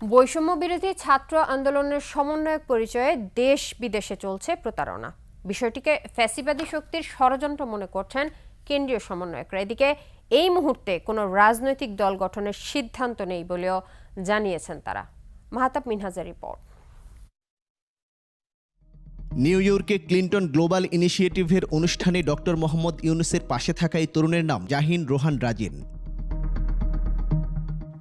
বৈষম্য বিরোধী ছাত্র আন্দোলনের সমন্বয়ক পরিচয়ে দেশ বিদেশে চলছে প্রতারণা। বিষয়টিকে ফ্যাসিবাদী শক্তির ষড়যন্ত্র মনে করছেন কেন্দ্রীয় সমন্বয়করা। এদিকে এই মুহূর্তে কোনো রাজনৈতিক দল গঠনের সিদ্ধান্ত নেই বলেও জানিয়েছেন তারা। মাহাতাব মিনহাজের রিপোর্ট। নিউ ইয়র্কে ক্লিন্টন গ্লোবাল ইনিশিয়েটিভের অনুষ্ঠানে ডক্টর মোহাম্মদ ইউনুসের পাশে থাকা এই তরুণের নাম জাহিন রোহান রাজিন।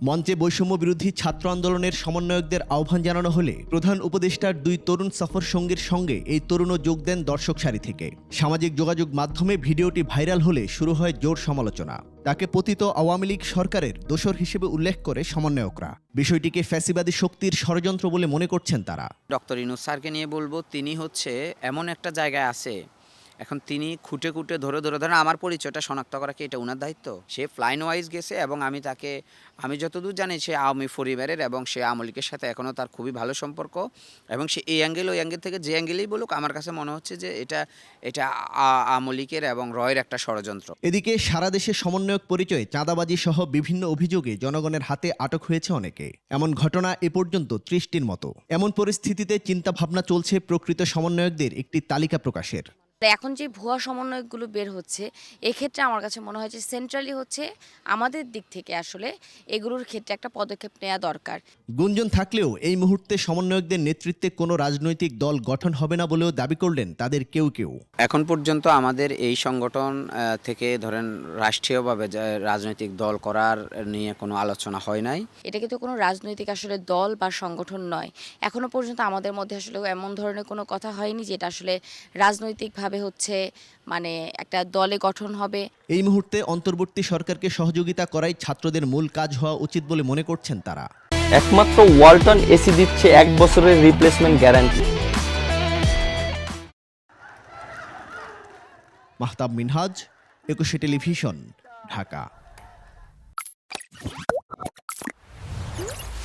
মঞ্চে বৈষম্য বিরোধী ছাত্র আন্দোলনের সমন্বয়কদের আহ্বান জানানো হলে প্রধান উপদেষ্টার দুই তরুণ সফর সঙ্গীর সঙ্গে এই তরুণও যোগ দেন দর্শক সারি থেকে। সামাজিক যোগাযোগ মাধ্যমে ভিডিওটি ভাইরাল হলে শুরু হয় জোর সমালোচনা। তাকে পতিত আওয়ামী লীগ সরকারের দোসর হিসেবে উল্লেখ করে সমন্বয়করা। বিষয়টিকে ফ্যাসিবাদী শক্তির ষড়যন্ত্র বলে মনে করছেন তারা। ডক্টর ইনুস স্যারকে নিয়ে বলব, তিনি হচ্ছে এমন একটা জায়গায় আছে এখন তিনি খুঁটে খুঁটে ধরে ধরে ধরে, আমার পরিচয়টা শনাক্ত করা কি এটা ওনার দায়িত্ব? সে ফ্লাইন ওয়াইজ গেছে এবং আমি তাকে, আমি যতদূর জানি সে আওয়ামী পরিবারের এবং সে আওয়ামী সাথে এখনও তার খুবই ভালো সম্পর্ক এবং সে এই অ্যাঙ্গেল ওই অ্যাঙ্গেল থেকে যে অ্যাঙ্গেলেই বলুক, আমার কাছে মনে হচ্ছে যে এটা এটা আওয়ামী এবং রয়ের একটা ষড়যন্ত্র। এদিকে সারা দেশে সমন্বয়ক পরিচয়ে চাঁদাবাজি সহ বিভিন্ন অভিযোগে জনগণের হাতে আটক হয়েছে অনেকে। এমন ঘটনা এ পর্যন্ত ত্রিশটির মতো। এমন পরিস্থিতিতে চিন্তাভাবনা চলছে প্রকৃত সমন্বয়কদের একটি তালিকা প্রকাশের। এখন যে ভুয়া সমন্বয়কগুলো বের হচ্ছে এক্ষেত্রে আমার কাছে মনে হয় যে সেন্ট্রালি হচ্ছে আমাদের দিক থেকে আসলে এগুলোর ক্ষেত্রে একটা পদক্ষেপ নেওয়া দরকার। গুঞ্জন থাকলেও এই মুহূর্তে সমন্বয়কদের নেতৃত্বে কোনো রাজনৈতিক দল গঠন হবে না বলেও দাবি করলেন তাদের কেউ কেউ। এখন পর্যন্ত আমাদের এই সংগঠন আহ, থেকে ধরেন রাষ্ট্রীয়ভাবে রাজনৈতিক দল করার নিয়ে কোনো আলোচনা হয় নাই। এটা কিন্তু কোনো রাজনৈতিক আসলে দল বা সংগঠন নয়। এখনও পর্যন্ত আমাদের মধ্যে আসলে এমন ধরনের কোনো কথা হয়নি যেটা আসলে রাজনৈতিকভাবে হচ্ছে মানে একটা দলে গঠন হবে। এই মুহূর্তে অন্তর্বর্তী সরকারকে সহযোগিতা করাই ছাত্রদের মূল কাজ হওয়া উচিত বলে মনে করছেন তারা। একমাত্র ওয়ালটন এসি দিচ্ছে এক বছরের রিপ্লেসমেন্ট গ্যারান্টি মাহতাব মিনহাজ একুশে টেলিভিশন ঢাকা।